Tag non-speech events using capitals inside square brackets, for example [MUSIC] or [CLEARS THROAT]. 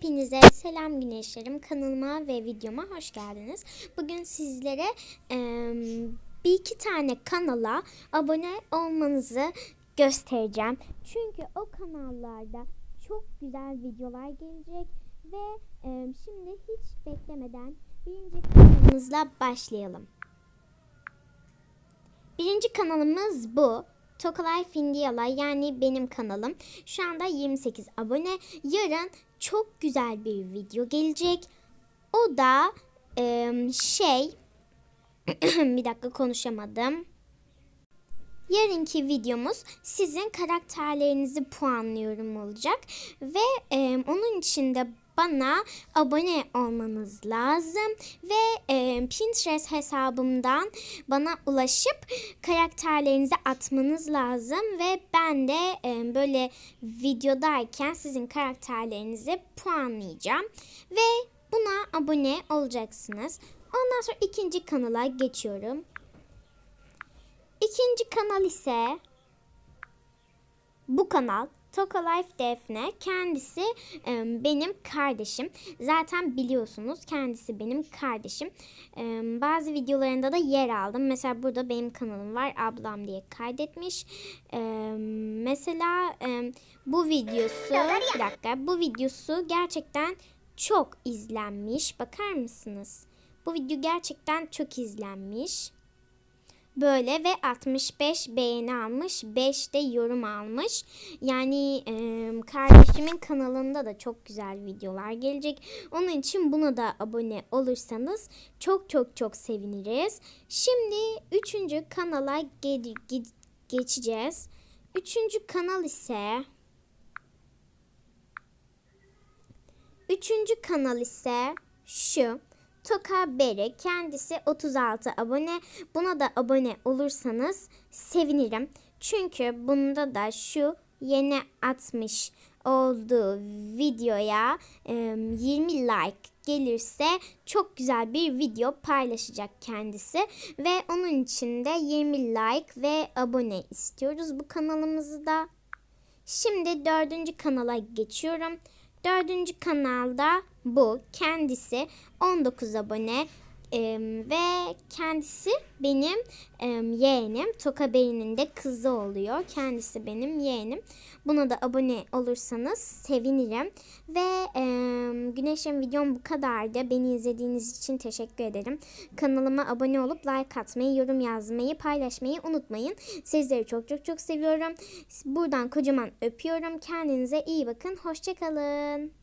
Hepinize selam güneşlerim. Kanalıma ve videoma hoş geldiniz. Bugün sizlere eee, bir iki tane kanala abone olmanızı göstereceğim. Çünkü o kanallarda çok güzel videolar gelecek ve eee, şimdi hiç beklemeden birinci kanalımızla başlayalım. Birinci kanalımız bu. Tokalife Indiala yani benim kanalım. Şu anda 28 abone. Yarın çok güzel bir video gelecek. O da em, şey [CLEARS THROAT] bir dakika konuşamadım. Yarınki videomuz sizin karakterlerinizi puanlıyorum olacak ve em, onun için de bana abone olmanız lazım ve em, Pinterest hesabımdan bana ulaşıp karakterlerinizi atmanız lazım ve ben de em, böyle videodayken sizin karakterlerinizi puanlayacağım ve buna abone olacaksınız. Ondan sonra ikinci kanala geçiyorum. İkinci kanal ise bu kanal Toka Life Defne. Kendisi e, benim kardeşim. Zaten biliyorsunuz kendisi benim kardeşim. E, bazı videolarında da yer aldım. Mesela burada benim kanalım var. Ablam diye kaydetmiş. E, mesela e, bu videosu bir dakika bu videosu gerçekten çok izlenmiş. Bakar mısınız? Bu video gerçekten çok izlenmiş. Böyle ve 65 beğeni almış, 5 de yorum almış. Yani e, kardeşimin kanalında da çok güzel videolar gelecek. Onun için buna da abone olursanız çok çok çok seviniriz. Şimdi 3. kanala ge- ge- geçeceğiz. 3. kanal ise Üçüncü kanal ise şu. Toka Bere kendisi 36 abone. Buna da abone olursanız sevinirim. Çünkü bunda da şu yeni atmış olduğu videoya e, 20 like gelirse çok güzel bir video paylaşacak kendisi ve onun için de 20 like ve abone istiyoruz bu kanalımızda. Şimdi dördüncü kanala geçiyorum. Dördüncü kanalda bu. Kendisi 19 abone Ee, ve kendisi benim e, yeğenim. Toka Bey'in de kızı oluyor. Kendisi benim yeğenim. Buna da abone olursanız sevinirim. Ve e, Güneş'in videom bu kadardı. Beni izlediğiniz için teşekkür ederim. Kanalıma abone olup like atmayı, yorum yazmayı, paylaşmayı unutmayın. Sizleri çok çok çok seviyorum. Buradan kocaman öpüyorum. Kendinize iyi bakın. Hoşçakalın.